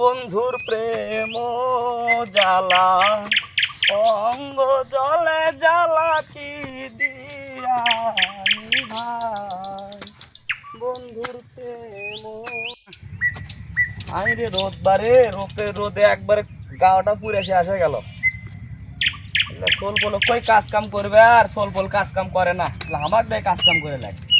বন্ধুর প্রেম জ্বালা, অঙ্গ জলে জ্বালা কি দিয়া বন্ধুর প্রেম। আই রে রোদ বারে, রোপে রোদে একবারে গাওটা পুরে শেষ হয়ে গেল। সোল পোল কই কাজ কাম করবে আর সোল পোল কাজ কাম করে না। আমাক দেয় কাজ কাম করে লাগে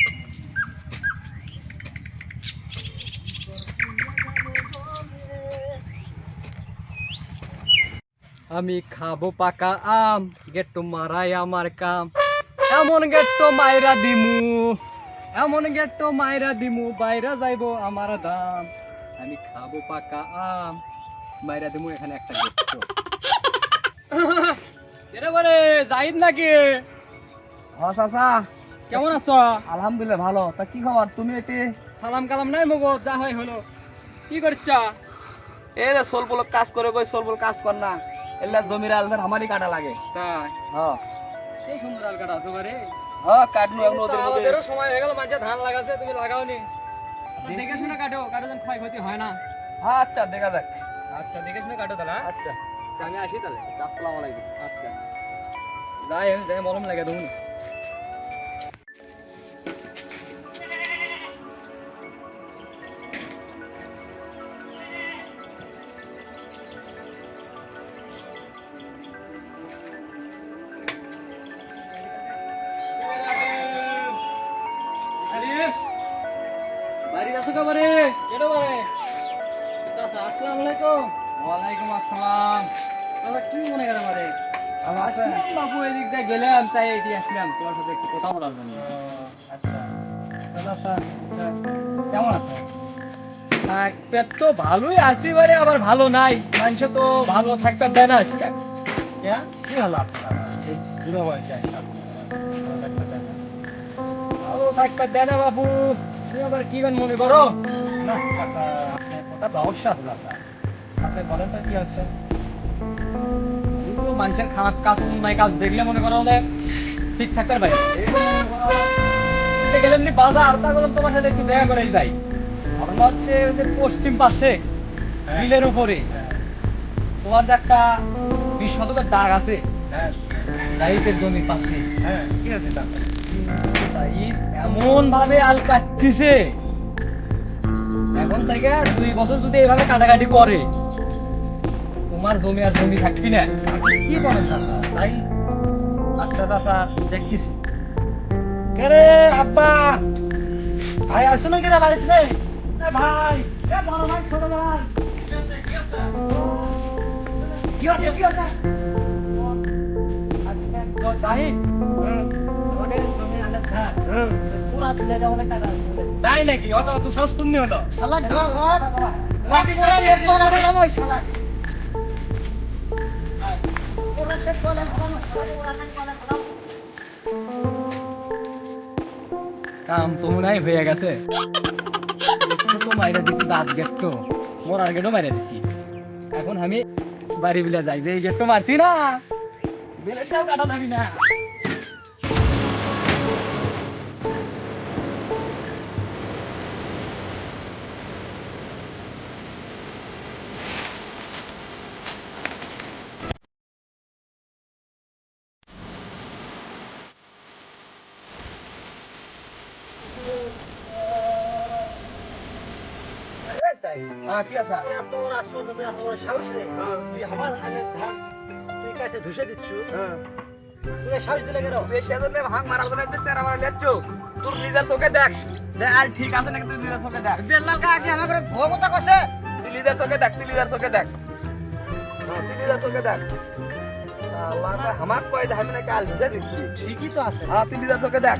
আমি খাব পাকা আম গেট্টো মারাই আমার কাম। এমন গেট্টো মাইরা দিমু এমন গেট্টো মাইরা দিমু বাইরা যাইবো আমার দাম। আমি খাব পাকা আম মাইরা দিমু এখানে একটা গেট্টো। এরে জাহিদ নাকি? হ্যাঁ চাচা। কেমন আছো? আলহামদুলিল্লাহ ভালো। তা কি খবর? তুমি এটি সালাম কালাম নাই মগো যা হয় হলো। কি করছা? এ রে সোল কাজ করে কই সোল কাজ কর না। এলা জমির আমারই কাটা লাগে। তাই? হ্যাঁ। সুন্দর আল কাটা আছো বারে হ্যাঁ কাটনু এখন ওদের সময় হয়ে গেল মাঝে ধান লাগাছে তুমি লাগাওনি দেখে শুনে কাটো কারও যেন ক্ষয়ক্ষতি হয় না। হ্যাঁ আচ্ছা দেখা যাক। আচ্ছা দেখে শুনে কাটো তাহলে হ্যাঁ? আচ্ছা। আচ্ছা, আমি আসি তাহলে। আসসালামু আলাইকুম। আচ্ছা। যাই আমি যাই মলম লাগে তুমি কাবারে কেটো বারে। আসসালামু আলাইকুম। ওয়ালাইকুম আসসালাম। দাদা কি মনে করেন আমারে আসলাম বাবু এদিক দিয়ে গেলাম তাই এটি আসলাম। তোমার সাথে একটু কথা বলার জন্য। আচ্ছা। দাদা স্যার কেমন আছে থাকতে তো ভালোই আছি বারে আবার ভালো নাই। মানুষ তো ভালো থাকতে দেয় না কি হলো আপনার? বুড়ো বয়সে ভালো থাকতে দেয় না। বাবু আবার কি মনে করো? না কাকা কথা তো অবশ্যই আপনি বলেন তো কি হচ্ছে? মানুষের খারাপ কাজ নাই কাজ দেখলে মনে করো ঠিক থাকতে পারে গেলাম নি বাজার তা করলাম তোমার সাথে একটু দেখা করেই যাই। ঘটনা হচ্ছে পশ্চিম পাশে বিলের উপরে। তোমার একটা বিশ শতকের দাগ আছে জাহিদের জমির পাশে হ্যাঁ কি এমন ভাবে আল কাটতিছে। এখন থেকে দুই বছর যদি এভাবে কাটাকাটি করে, তোমার জমি আর জমি থাকবি না। কি বলেন তাই আচ্ছা দাদা দেখতেছি। কে রে, আব্বা? ভাই, আসছো নাকি রে বাড়িতে? রে ভাই, এ বড় ভাই, ছোট ভাই। কি হচ্ছে কি হচ্ছে? তাই তাই নাকি? অত অত সস তুমি হলো কাম তো মনে হয় হয়ে গেছে। তো মাইরা দিছি রাত গেটটো। মোর আর গেটও মাইরা দিছি। এখন আমি বাড়ি বিলে যাই যে এই গেটটো মারছি না। বিলেটটাও কাটা যাবি না। হ্যাঁ কি আছে? রাষ্ট্র তুই এত বড় সাহস রে তুই আমার আগে ধান ধুসে দিচ্ছু? তুই সাহস দিলে কেন? তুই সেজন্য ভাঙ মারার জন্য তোর নিজের চোখে দেখ। আর ঠিক আছে নাকি তুই নিজের চোখে দেখ? বেল্লাল কা আগে আমাকে ভগতা কইছে? তুই নিজের চোখে দেখ তুই নিজের চোখে দেখ। হ্যাঁ, তুই নিজের চোখে দেখ। আমাক কয় দেখ আমি নাকি আল ধুসে দিচ্ছি। ঠিকই তো আছে। হ্যাঁ তুই নিজের চোখে দেখ।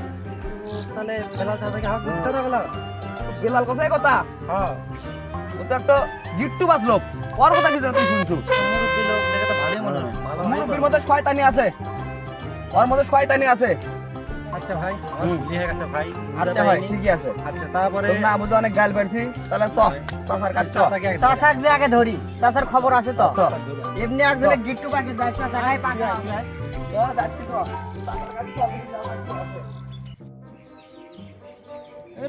তাহলে বেলাল দাদাকে ঘুরতে বেলাল বেলাল কথা? হ্যাঁ। ও তো একটা গিট্টু বাঁচলো ওর কথা কি তুই শুনছু? মুরব্বীর মধ্যে শয়তানি আছে। ওর মধ্যে শয়তানি আছে। আচ্ছা ভাই ভাই। আচ্ছা ভাই ঠিকই আছে। আচ্ছা তারপরে তোমরা আবুজা অনেক গাল পাইছি তাহলে চ চাচার কাছে চ। চাচাকে যে আগে ধরি। চাচার খবর আছে তো? এমনি একজনের গিট্টু পাখি যায় চাচা হাই পাখি চ, যাচ্ছি চ। চাচার কাছে চ, দেখি চাচার কি আছে।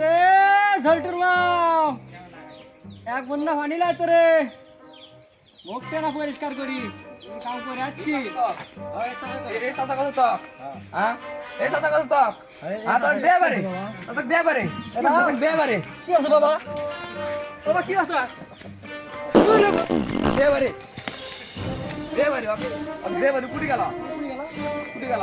রে ঝলটুর মা। এক বন্যা পানি লাই তোরে। মুখটা না পরিষ্কার করি। কাম করে আসছি। এই সাদা কত তো হ্যাঁ? এই সাদা কত তো হ্যাঁ তো দে বারে তো দে বারে তো দে বারে কি আছে বাবা? বাবা কি আছে? দে বারে দে বারে দে বারে কুটি গেল। কুটি গেল।